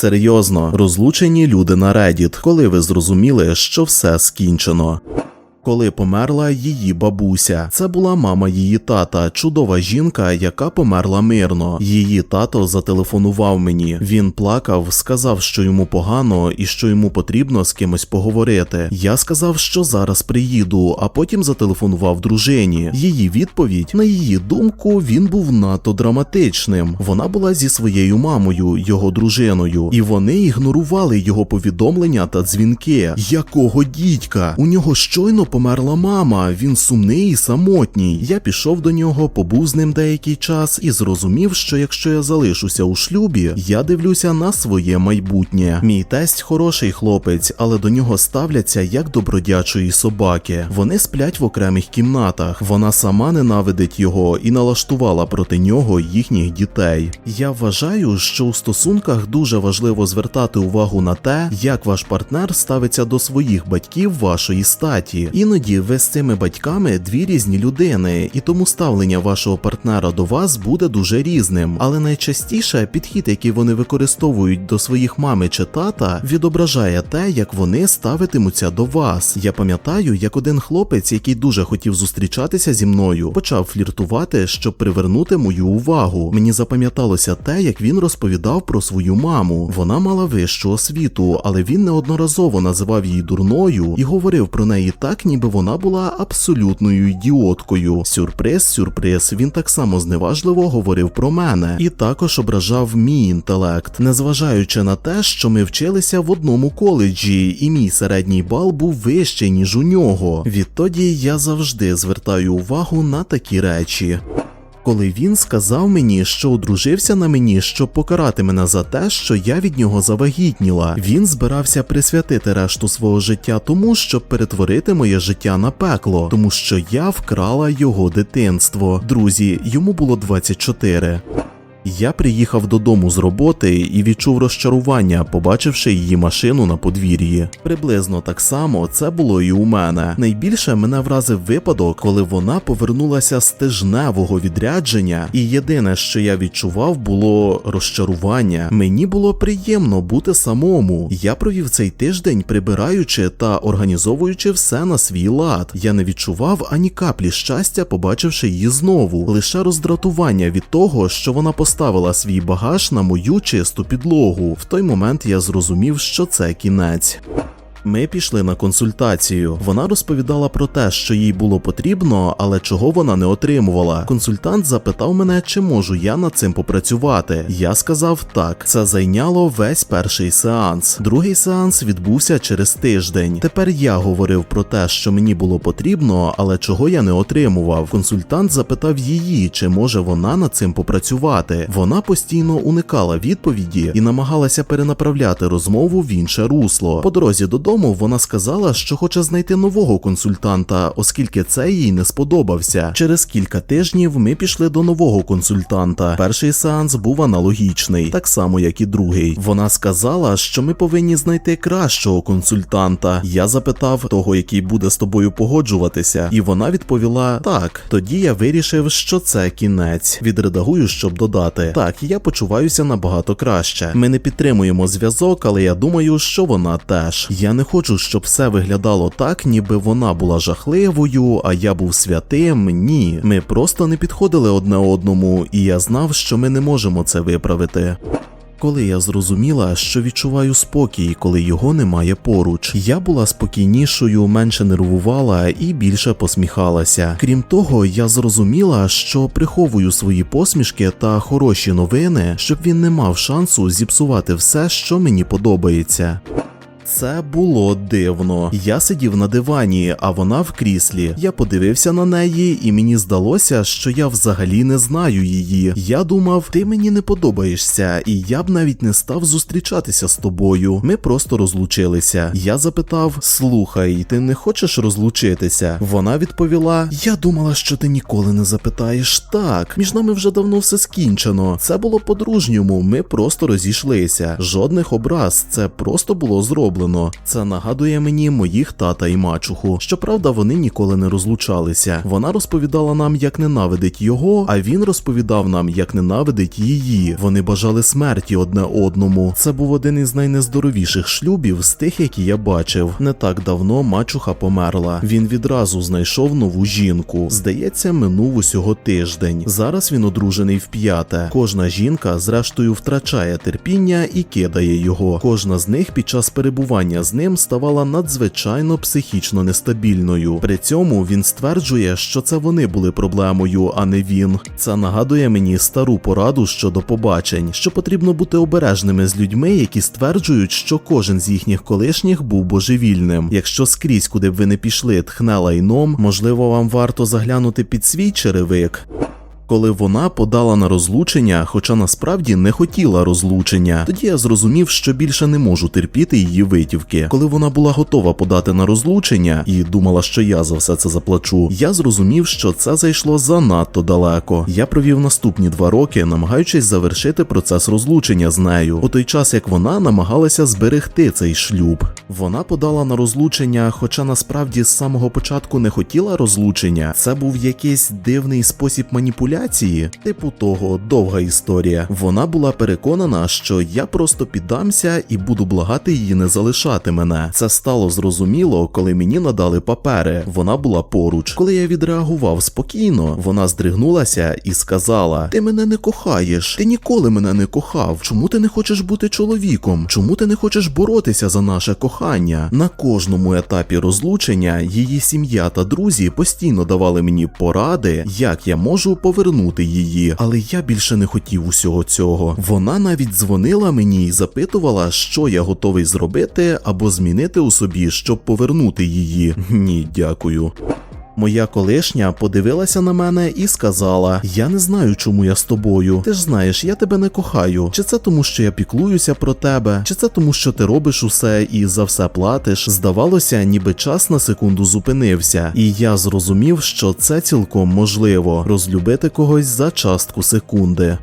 Серйозно, розлучені люди на Reddit, коли ви зрозуміли, що все скінчено. Коли померла її бабуся, це була мама її тата, чудова жінка, яка померла мирно. Її тато зателефонував мені. Він плакав, сказав, що йому погано і що йому потрібно з кимось поговорити. Я сказав, що зараз приїду, а потім зателефонував дружині. Її відповідь, на її думку, він був надто драматичним. Вона була зі своєю мамою, його дружиною, і вони ігнорували його повідомлення та дзвінки. Якого дідька? У нього щойно померла мама, він сумний і самотній. Я пішов до нього, побув з ним деякий час і зрозумів, що якщо я залишуся у шлюбі, я дивлюся на своє майбутнє. Мій тесть хороший хлопець, але до нього ставляться як до бродячої собаки. Вони сплять в окремих кімнатах. Вона сама ненавидить його і налаштувала проти нього їхніх дітей. Я вважаю, що у стосунках дуже важливо звертати увагу на те, як ваш партнер ставиться до своїх батьків вашої статі. Іноді ви з цими батьками дві різні людини, і тому ставлення вашого партнера до вас буде дуже різним. Але найчастіше підхід, який вони використовують до своїх мами чи тата, відображає те, як вони ставитимуться до вас. Я пам'ятаю, як один хлопець, який дуже хотів зустрічатися зі мною, почав фліртувати, щоб привернути мою увагу. Мені запам'яталося те, як він розповідав про свою маму. Вона мала вищу освіту, але він неодноразово називав її дурною і говорив про неї так, ніби вона була абсолютною ідіоткою. Сюрприз, сюрприз. Він так само зневажливо говорив про мене і також ображав мій інтелект, незважаючи на те, що ми вчилися в одному коледжі, і мій середній бал був вищий ніж у нього. Відтоді я завжди звертаю увагу на такі речі. Коли він сказав мені, що одружився на мені, щоб покарати мене за те, що я від нього завагітніла, він збирався присвятити решту свого життя тому, щоб перетворити моє життя на пекло, тому що я вкрала його дитинство. Друзі, йому було 24. Я приїхав додому з роботи і відчув розчарування, побачивши її машину на подвір'ї. Приблизно так само це було і у мене. Найбільше мене вразив випадок, коли вона повернулася з тижневого відрядження, і єдине, що я відчував, було розчарування. Мені було приємно бути самому. Я провів цей тиждень, прибираючи та організовуючи все на свій лад. Я не відчував ані каплі щастя, побачивши її знову, лише роздратування від того, що вона поставила свій багаж на мою чисту підлогу. В той момент я зрозумів, що це кінець. Ми пішли на консультацію. Вона розповідала про те, що їй було потрібно, але чого вона не отримувала. Консультант запитав мене, чи можу я над цим попрацювати. Я сказав так. Це зайняло весь перший сеанс. Другий сеанс відбувся через тиждень. Тепер я говорив про те, що мені було потрібно, але чого я не отримував. Консультант запитав її, чи може вона над цим попрацювати. Вона постійно уникала відповіді і намагалася перенаправляти розмову в інше русло. По дорозі додому вона сказала, що хоче знайти нового консультанта, оскільки це їй не сподобався. Через кілька тижнів ми пішли до нового консультанта. Перший сеанс був аналогічний, так само як і другий. Вона сказала, що ми повинні знайти кращого консультанта. Я запитав того, який буде з тобою погоджуватися, і вона відповіла: так. Тоді я вирішив, що це кінець. Відредагую, щоб додати. Так, я почуваюся набагато краще. Ми не підтримуємо зв'язок, але я думаю, що вона теж. Я не хочу, щоб все виглядало так, ніби вона була жахливою, а я був святим. Ні, ми просто не підходили одне одному, і я знав, що ми не можемо це виправити. Коли я зрозуміла, що відчуваю спокій, коли його немає поруч, я була спокійнішою, менше нервувала і більше посміхалася. Крім того, я зрозуміла, що приховую свої посмішки та хороші новини, щоб він не мав шансу зіпсувати все, що мені подобається. Це було дивно. Я сидів на дивані, а вона в кріслі. Я подивився на неї, і мені здалося, що я взагалі не знаю її. Я думав, ти мені не подобаєшся, і я б навіть не став зустрічатися з тобою. Ми просто розлучилися. Я запитав: Слухай, ти не хочеш розлучитися? Вона відповіла: Я думала, що ти ніколи не запитаєш. Так, між нами вже давно все скінчено. Це було по-дружньому. Ми просто розійшлися. Жодних образ, це просто було зроблено. Зроблено. Це нагадує мені моїх тата і мачуху. Щоправда, вони ніколи не розлучалися. Вона розповідала нам, як ненавидить його, а він розповідав нам, як ненавидить її. Вони бажали смерті одне одному. Це був один із найнездоровіших шлюбів з тих, які я бачив. Не так давно мачуха померла. Він відразу знайшов нову жінку. Здається, минув усього тиждень. Зараз він одружений в п'яте. Кожна жінка, зрештою, втрачає терпіння і кидає його. Кожна з них під час перебування з ним ставала надзвичайно психічно нестабільною. При цьому він стверджує, що це вони були проблемою, а не він. Це нагадує мені стару пораду щодо побачень, що потрібно бути обережними з людьми, які стверджують, що кожен з їхніх колишніх був божевільним. Якщо скрізь, куди б ви не пішли, тхне лайном, можливо, вам варто заглянути під свій черевик. Коли вона подала на розлучення, хоча насправді не хотіла розлучення, тоді я зрозумів, що більше не можу терпіти її витівки. Коли вона була готова подати на розлучення і думала, що я за все це заплачу, я зрозумів, що це зайшло занадто далеко. Я провів наступні два роки, намагаючись завершити процес розлучення з нею, у той час як вона намагалася зберегти цей шлюб. Вона подала на розлучення, хоча насправді з самого початку не хотіла розлучення. Це був якийсь дивний спосіб маніпуляції, типу того, довга історія. Вона була переконана, що я просто піддамся і буду благати її не залишати мене. Це стало зрозуміло, коли мені надали папери. Вона була поруч. Коли я відреагував спокійно, вона здригнулася і сказала: Ти мене не кохаєш, ти ніколи мене не кохав. Чому ти не хочеш бути чоловіком? Чому ти не хочеш боротися за наше кохання? На кожному етапі розлучення її сім'я та друзі постійно давали мені поради, як я можу повернути її, але я більше не хотів усього цього. Вона навіть дзвонила мені і запитувала, що я готовий зробити або змінити у собі, щоб повернути її. Ні, дякую. Моя колишня подивилася на мене і сказала: Я не знаю, чому я з тобою. Ти ж знаєш, я тебе не кохаю. Чи це тому, що я піклуюся про тебе, чи це тому, що ти робиш усе і за все платиш? Здавалося, ніби час на секунду зупинився, і я зрозумів, що це цілком можливо розлюбити когось за частку секунди.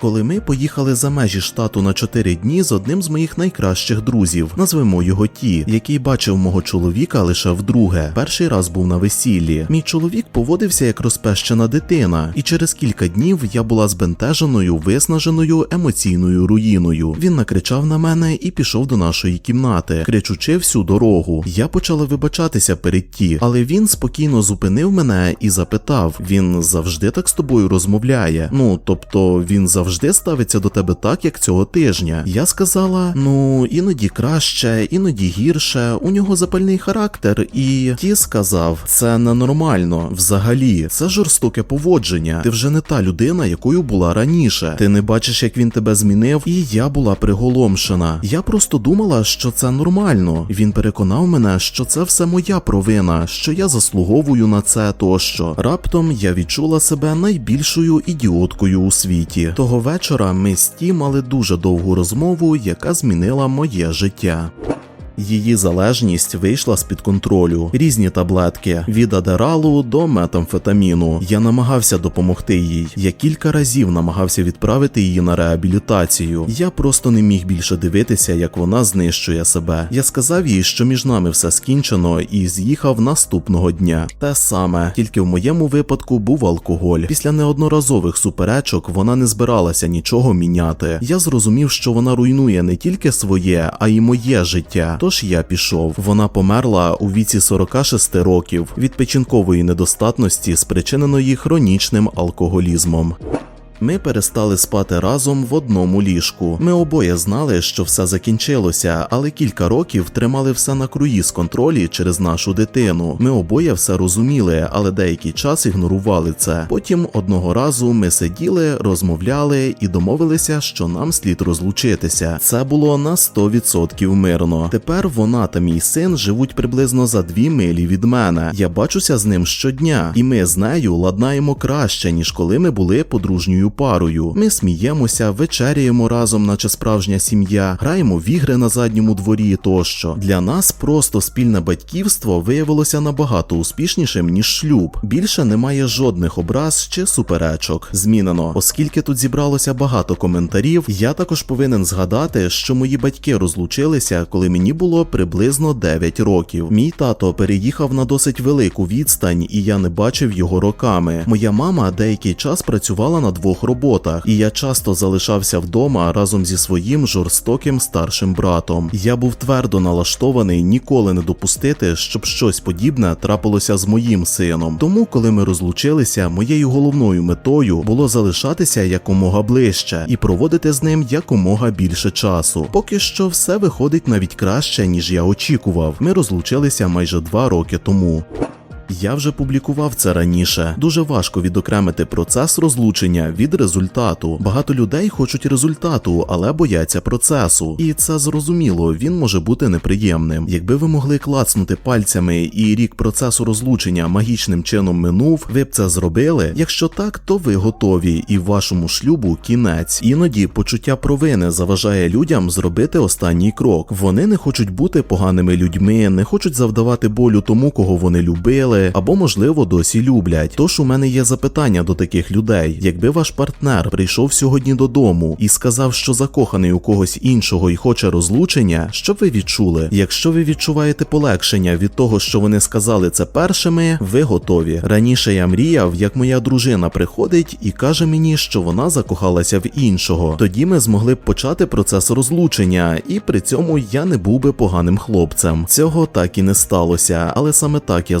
Коли ми поїхали за межі штату на 4 дні з одним з моїх найкращих друзів, назвемо його Ті, який бачив мого чоловіка лише вдруге. Перший раз був на весіллі. Мій чоловік поводився як розпещена дитина, і через кілька днів я була збентеженою, виснаженою емоційною руїною. Він накричав на мене і пішов до нашої кімнати, кричучи всю дорогу. Я почала вибачатися перед ті, але він спокійно зупинив мене і запитав: він завжди так з тобою розмовляє. Ну тобто він завжди ставиться до тебе так, як цього тижня. Я сказала: ну іноді краще, іноді гірше. У нього запальний характер, і ті сказав: це ненормально. Взагалі, це жорстоке поводження. Ти вже не та людина, якою була раніше. Ти не бачиш, як він тебе змінив, і я була приголомшена. Я просто думала, що це нормально. Він переконав мене, що це все моя провина, що я заслуговую на це тощо. Раптом я відчула себе найбільшою ідіоткою у світі. Того вечора ми з Ті мали дуже довгу розмову, яка змінила моє життя. Її залежність вийшла з-під контролю. Різні таблетки від адералу до метамфетаміну. Я намагався допомогти їй. Я кілька разів намагався відправити її на реабілітацію. Я просто не міг більше дивитися, як вона знищує себе. Я сказав їй, що між нами все скінчено, і з'їхав наступного дня. Те саме, тільки в моєму випадку був алкоголь. Після неодноразових суперечок вона не збиралася нічого міняти. Я зрозумів, що вона руйнує не тільки своє, а й моє життя. Тож я пішов. Вона померла у віці 46 років від печінкової недостатності, спричиненої хронічним алкоголізмом. Ми перестали спати разом в одному ліжку. Ми обоє знали, що все закінчилося, але кілька років тримали все на круїз контролі через нашу дитину. Ми обоє все розуміли, але деякий час ігнорували це. Потім одного разу ми сиділи, розмовляли і домовилися, що нам слід розлучитися. Це було на 100% мирно. Тепер вона та мій син живуть приблизно за дві милі від мене. Я бачуся з ним щодня, і ми з нею ладнаємо краще, ніж коли ми були подружньою ідеальною парою. Ми сміємося, вечеряємо разом, наче справжня сім'я, граємо в ігри на задньому дворі тощо. Для нас просто спільне батьківство виявилося набагато успішнішим ніж шлюб. Більше немає жодних образ чи суперечок. Змінено, оскільки тут зібралося багато коментарів. Я також повинен згадати, що мої батьки розлучилися, коли мені було приблизно 9 років. Мій тато переїхав на досить велику відстань, і я не бачив його роками. Моя мама деякий час працювала на двох роботах, і я часто залишався вдома разом зі своїм жорстоким старшим братом. Я був твердо налаштований ніколи не допустити, щоб щось подібне трапилося з моїм сином. Тому, коли ми розлучилися, моєю головною метою було залишатися якомога ближче і проводити з ним якомога більше часу. Поки що все виходить навіть краще, ніж я очікував. Ми розлучилися майже два роки тому. Я вже публікував це раніше. Дуже важко відокремити процес розлучення від результату. Багато людей хочуть результату, але бояться процесу. І це зрозуміло, він може бути неприємним. Якби ви могли клацнути пальцями і рік процесу розлучення магічним чином минув, ви б це зробили. Якщо так, то ви готові, і вашому шлюбу кінець. Іноді почуття провини заважає людям зробити останній крок. Вони не хочуть бути поганими людьми, не хочуть завдавати болю тому, кого вони любили або, можливо, досі люблять. Тож у мене є запитання до таких людей: якби ваш партнер прийшов сьогодні додому і сказав, що закоханий у когось іншого і хоче розлучення, що б ви відчули? Якщо ви відчуваєте полегшення від того, що вони сказали це першими, ви готові. Раніше я мріяв, як моя дружина приходить і каже мені, що вона закохалася в іншого. Тоді ми змогли б почати процес розлучення, і при цьому я не був би поганим хлопцем. Цього так і не сталося, але саме так я